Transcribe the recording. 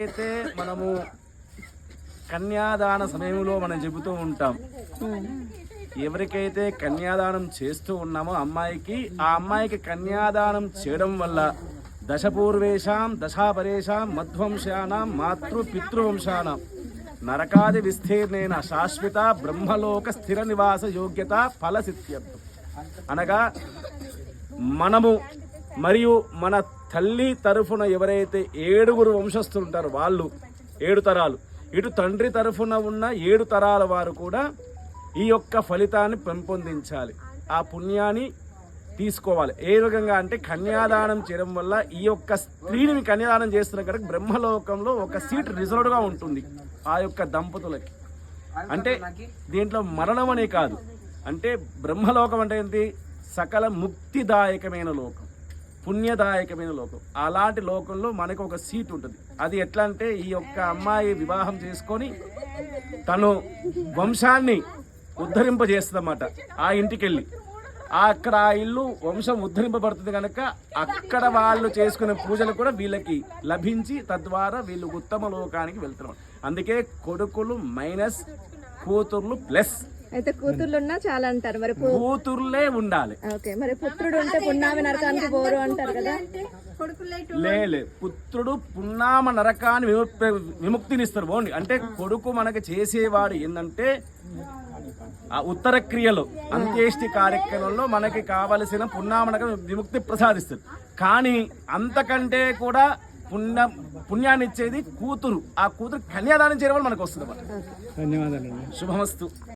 అయితే మనము కన్యాదాన సమయంలో మనం చెబుతూ ఉంటాం ఎవరికైతే కన్యాదానం చేస్తూ ఉన్నామో అమ్మాయికి ఆ అమ్మాయికి కన్యాదానం చేయడం వల్ల దశపూర్వేషాం దశాపరేషాం మధ్వంశానాం మాతృ పితృవంశానాం నరకాది విస్తీర్ణేన శాశ్వత బ్రహ్మలోక స్థిర నివాస యోగ్యత ఫలసిత్యర్థం అనగా మనము మరియు మన తల్లి తరఫున ఎవరైతే ఏడుగురు వంశస్థులు ఉంటారో వాళ్ళు ఏడు తరాలు ఇటు తండ్రి తరఫున ఉన్న ఏడు తరాల వారు కూడా ఈ యొక్క ఫలితాన్ని పెంపొందించాలి. ఆ పుణ్యాన్ని తీసుకోవాలి. ఏ విధంగా అంటే కన్యాదానం చేయడం వల్ల ఈ యొక్క స్త్రీని కన్యాదానం చేస్తున్న కనుక బ్రహ్మలోకంలో ఒక సీట్ రిజర్వ్డ్గా ఉంటుంది ఆ యొక్క దంపతులకి. అంటే దీంట్లో మరణం అనే కాదు. అంటే బ్రహ్మలోకం అంటే ఏంటి? సకల ముక్తిదాయకమైన లోకం. పుణ్యదాయకమైన లోకం. అలాంటి లోకంలో మనకు ఒక సీట్ ఉంటుంది. అది ఎట్లా అంటే ఈ యొక్క అమ్మాయి వివాహం చేసుకొని తను వంశాన్ని ఉద్ధరింపజేస్తుందన్నమాట. ఆ ఇంటికి వెళ్ళి అక్కడ ఆ ఇల్లు వంశం ఉద్ధరింపబడుతుంది కనుక అక్కడ వాళ్ళు చేసుకునే పూజలు కూడా వీళ్ళకి లభించి తద్వారా వీళ్ళు ఉత్తమ లోకానికి వెళ్తున్నారు. అందుకే కొడుకులు మైనస్ కూతుర్లు ప్లస్. అయితే కూతుర్లు ఉన్నా చాలా అంటారు మరి కూతుర్లే ఉండాలి. ఓకే మరి పుత్రుడు ఉంటే పున్నామి నరకానికి పోరు అంటారు కదా? లేలే పుత్రుడు పున్నామ నరకాన్ని విముక్తి విముక్తినిస్తారు. బాగుంది అంటే కొడుకు మనకి చేసేవాడు ఏంటంటే ఆ ఉత్తర క్రియలో అంత్యేష్టి కార్యక్రమంలో మనకి కావలసిన పున్నామ నరక విముక్తి ప్రసాదిస్తారు. కానీ అంతకంటే కూడా పుణ్య పుణ్యాన్ని ఇచ్చేది కూతురు. ఆ కూతురు కన్యాదానం చేయడం వల్ల మనకు వస్తుంది. ధన్యవాదాలు శుభమస్తు.